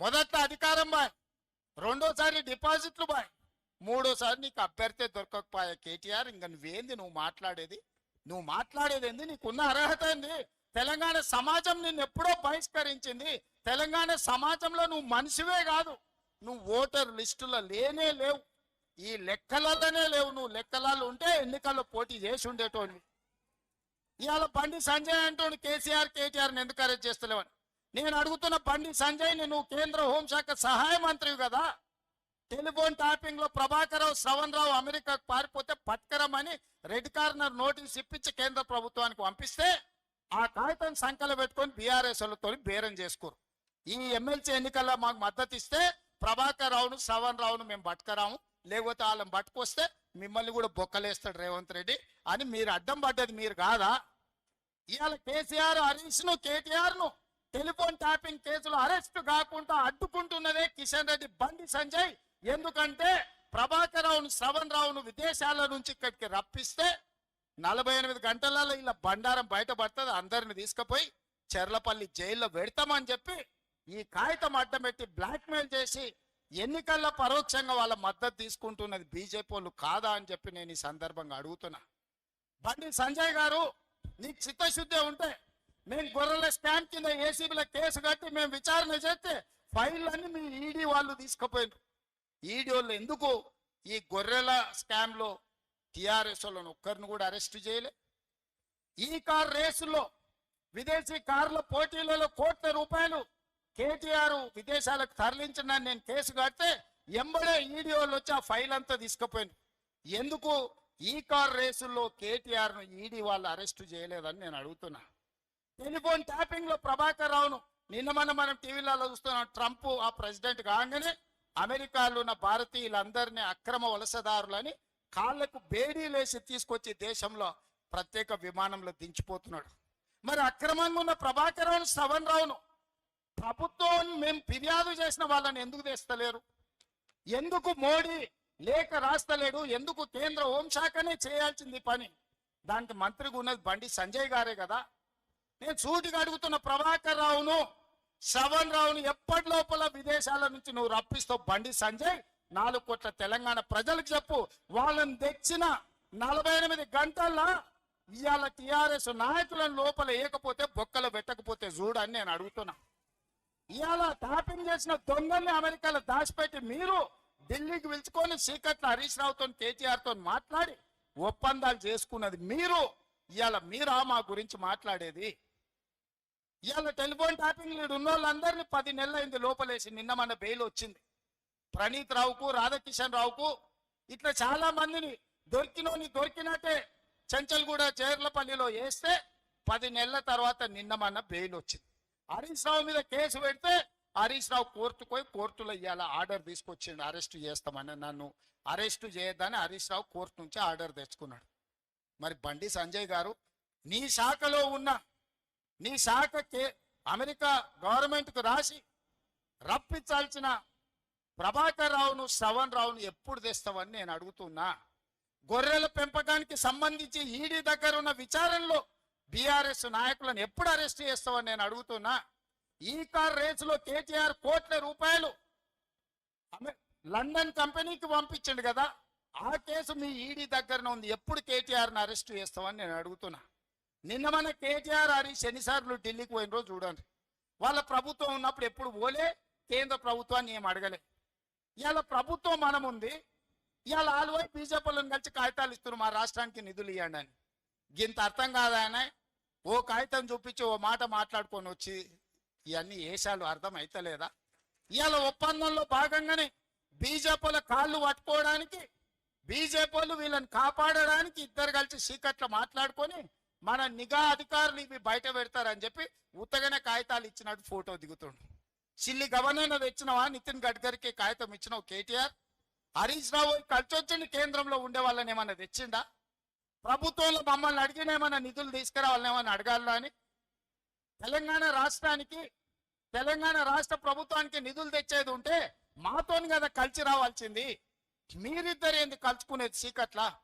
మొదట అధికారం బాయ్ రెండోసారి డిపాజిట్లు బాయ్ మూడోసారి నీకు అభ్యర్థి దొరకకపోయా కేటీఆర్ ఇంకా నువ్వేంది? నువ్వు మాట్లాడేది? నువ్వు మాట్లాడేది ఏంది? నీకున్న అర్హత ఏంది? తెలంగాణ సమాజం నిన్ను ఎప్పుడో బహిష్కరించింది. తెలంగాణ సమాజంలో నువ్వు మనిషివే కాదు. నువ్వు ఓటర్ లిస్టులో లేనే లేవు. ఈ లెక్కలలోనే లేవు. నువ్వు లెక్కలలో ఉంటే ఎన్నికల్లో పోటీ చేసి ఉండేటోని ఇవాళ బండి సంజయ్ అంటోడు కేసీఆర్ కేటీఆర్ని ఎందుకు అరెస్ట్ చేస్తలేవని? నేను అడుగుతున్న బండి సంజయ్ నువ్వు కేంద్ర హోంశాఖ సహాయ మంత్రివి కదా. టెలిఫోన్ ట్యాపింగ్లో ప్రభాకరరావు శ్రవణ్ రావు అమెరికాకు పారిపోతే పట్కరమని రెడ్ కార్నర్ నోటీస్ ఇప్పించి కేంద్ర ప్రభుత్వానికి పంపిస్తే ఆ కాగితం సంఖ్యలు పెట్టుకొని బీఆర్ఎస్ బేరం చేసుకోరు. ఈ ఎమ్మెల్సీ ఎన్నికల్లో మాకు మద్దతు ఇస్తే ప్రభాకర్ రావును శ్రవణ్ రావును మేము పట్టుకరాము. లేకపోతే వాళ్ళని పట్టుకొస్తే మిమ్మల్ని కూడా బొక్కలేస్తాడు రేవంత్ రెడ్డి అని మీరు అడ్డం పడ్డది మీరు కాదా? ఇవాళ కేసీఆర్ హరీష్ను కేటీఆర్ను టెలిఫోన్ ట్యాపింగ్ కేసులో అరెస్ట్ కాకుండా అడ్డుకుంటున్నదే కిషన్ రెడ్డి బండి సంజయ్. ఎందుకంటే ప్రభాకర్ రావును శ్రవణ్ రావును విదేశాల నుంచి ఇక్కడికి రప్పిస్తే నలభై ఎనిమిది గంటలలో ఇలా బండారం బయటపడుతుంది అందరిని తీసుకుపోయి చెర్లపల్లి జైల్లో పెడతామని చెప్పి ఈ కాగితం అడ్డం పెట్టి బ్లాక్మెయిల్ చేసి ఎన్నికల్లో పరోక్షంగా వాళ్ళ మద్దతు తీసుకుంటున్నది బీజేపీ వాళ్ళు కాదా అని చెప్పి నేను ఈ సందర్భంగా అడుగుతున్నా. బండి సంజయ్ గారు నీకు చిత్తశుద్ధి ఉంటే మేము గొర్రెల స్కామ్ కింద ఏసీబీలో కేసు కట్టి మేము విచారణ చేస్తే ఫైల్ మీ ఈడీ వాళ్ళు తీసుకుపోయారు ఈడీ వాళ్ళు ఎందుకు ఈ గొర్రెల స్కామ్లో టిఆర్ఎస్ వాళ్ళని ఒక్కరిని కూడా అరెస్ట్ చేయలే? ఈ కార్ రేసులో విదేశీ కార్ల పోటీలలో కోట్ల రూపాయలు కేటీఆర్ విదేశాలకు తరలించిన నేను కేసు కడితే ఎంబడే ఈడీ వాళ్ళు వచ్చి ఆ ఫైల్ అంతా తీసుకుపోయాను ఎందుకు ఈ కార్ రేసుల్లో కేటీఆర్ను ఈడీ వాళ్ళు అరెస్ట్ చేయలేదని నేను అడుగుతున్నా. టెలిఫోన్ ట్యాపింగ్లో ప్రభాకర్ రావును నిన్న మన మనం టీవీలలో చూస్తున్నాం. ట్రంప్ ఆ ప్రెసిడెంట్ కాగానే అమెరికాలో ఉన్న భారతీయులందరినీ అక్రమ వలసదారులని కాళ్ళకు బేడీలేసి తీసుకొచ్చి దేశంలో ప్రత్యేక విమానంలో దించిపోతున్నాడు. మరి అక్రమంగా ఉన్న ప్రభాకర్ రావును శ్రవణ్ రావును ప్రభుత్వం మేము ఫిర్యాదు చేసిన వాళ్ళని ఎందుకు తెస్తలేరు? ఎందుకు మోడీ లేఖ రాస్తలేడు? ఎందుకు కేంద్ర హోంశాఖనే చేయాల్సింది పని? దానికి మంత్రిగా ఉన్నది బండి సంజయ్ గారే కదా. నేను సూటిగా అడుగుతున్న ప్రభాకర్ రావును శ్రవణ్ రావును ఎప్పటి లోపల విదేశాల నుంచి నువ్వు రప్పిస్తావు? బండి సంజయ్ నాలుగు కోట్ల తెలంగాణ ప్రజలకు చెప్పు. వాళ్ళని తెచ్చిన నలభై ఎనిమిది గంటల్లో ఇవాళ టిఆర్ఎస్ నాయకులను లోపల వేయకపోతే బొక్కలు పెట్టకపోతే చూడని నేను అడుగుతున్నా. ఇవాళ టాపింగ్ చేసిన దొంగల్ని అమెరికాలో దాచిపెట్టి మీరు ఢిల్లీకి పిలుచుకొని సీకట్ల హరీష్ రావుతో కేటీఆర్తో మాట్లాడి ఒప్పందాలు చేసుకున్నది మీరు. ఇవాళ మీరా మా గురించి మాట్లాడేది? ఇవాళ టెలిఫోన్ ట్యాపింగ్ లీడ్ ఉన్న వాళ్ళందరినీ పది నెలలైంది లోపలేసి. నిన్న మన బెయిల్ వచ్చింది. ప్రణీత్ రావుకు రాధాకిషన్ రావుకు ఇట్లా చాలా మందిని దొరికినోని దొరికినట్టే చెంచల్గూడ చేర్లపల్లిలో వేస్తే పది నెలల తర్వాత నిన్న మన బెయిల్ వచ్చింది. హరీష్ రావు మీద కేసు పెడితే హరీష్ రావు కోర్టుకు పోయి కోర్టులో ఇవాళ ఆర్డర్ తీసుకొచ్చిండు. అరెస్ట్ చేస్తామని నన్ను అరెస్ట్ చేయొద్దని హరీష్ రావు కోర్టు నుంచి ఆర్డర్ తెచ్చుకున్నాడు. మరి బండి సంజయ్ గారు నీ శాఖలో ఉన్న నీ శాఖ కే అమెరికా గవర్నమెంట్కు రాసి రప్పించాల్సిన ప్రభాకర్ రావును శ్రవణ్ రావును ఎప్పుడు తెస్తావని నేను అడుగుతున్నా. గొర్రెల పెంపకానికి సంబంధించి ఈడీ దగ్గర ఉన్న విచారణలో బీఆర్ఎస్ నాయకులను ఎప్పుడు అరెస్ట్ చేస్తావని నేను అడుగుతున్నా. ఈ కార్ రేసులో కేటీఆర్ కోట్ల రూపాయలు లండన్ కంపెనీకి పంపించండు కదా ఆ కేసు మీ ఈడీ దగ్గరనే ఉంది. ఎప్పుడు కేటీఆర్ని అరెస్ట్ చేస్తామని నేను అడుగుతున్నా. నిన్న మన కేటీఆర్ అని శనిసార్లు ఢిల్లీకి పోయిన రోజు చూడండి. వాళ్ళ ప్రభుత్వం ఉన్నప్పుడు ఎప్పుడు పోలే కేంద్ర ప్రభుత్వాన్ని ఏం అడగలే. ఇవాళ ప్రభుత్వం మనం ఉంది ఇవాళ ఆలువై బీజేపీలను కలిసి కాగితాలు ఇస్తున్నారు మా రాష్ట్రానికి నిధులు ఇవ్వండి అని. గింత అర్థం కాదా ఓ కాగితం చూపించి ఓ మాట మాట్లాడుకొని వచ్చి ఇవన్నీ ఏషాలు అర్థం అయితలేదా? ఇవాళ ఒప్పందంలో భాగంగానే బీజేపీల కాళ్ళు పట్టుకోవడానికి బీజేపీలు వీళ్ళని కాపాడడానికి ఇద్దరు కలిసి సీకట్లో మాట్లాడుకొని మన నిఘా అధికారులు ఇవి బయట పెడతారని చెప్పి ఉత్తగానే కాగితాలు ఇచ్చినట్టు ఫోటో దిగుతుండు. సిల్లి గవర్నర్ తెచ్చినవా? నితిన్ గడ్కరీకి కాగితం ఇచ్చినావు కేటీఆర్? హరీష్ రావు కలిసి వచ్చింది కేంద్రంలో ఉండే వాళ్ళని ఏమన్నా తెచ్చిండా? ప్రభుత్వంలో మమ్మల్ని అడిగిన ఏమైనా నిధులు తీసుకురావాలని ఏమన్నా అడగాలా అని? తెలంగాణ రాష్ట్రానికి తెలంగాణ రాష్ట్ర ప్రభుత్వానికి నిధులు తెచ్చేది ఉంటే మాతోని కదా కలిసి రావాల్సింది. మీరిద్దరు ఏంది కలుసుకునేది సీకట్లా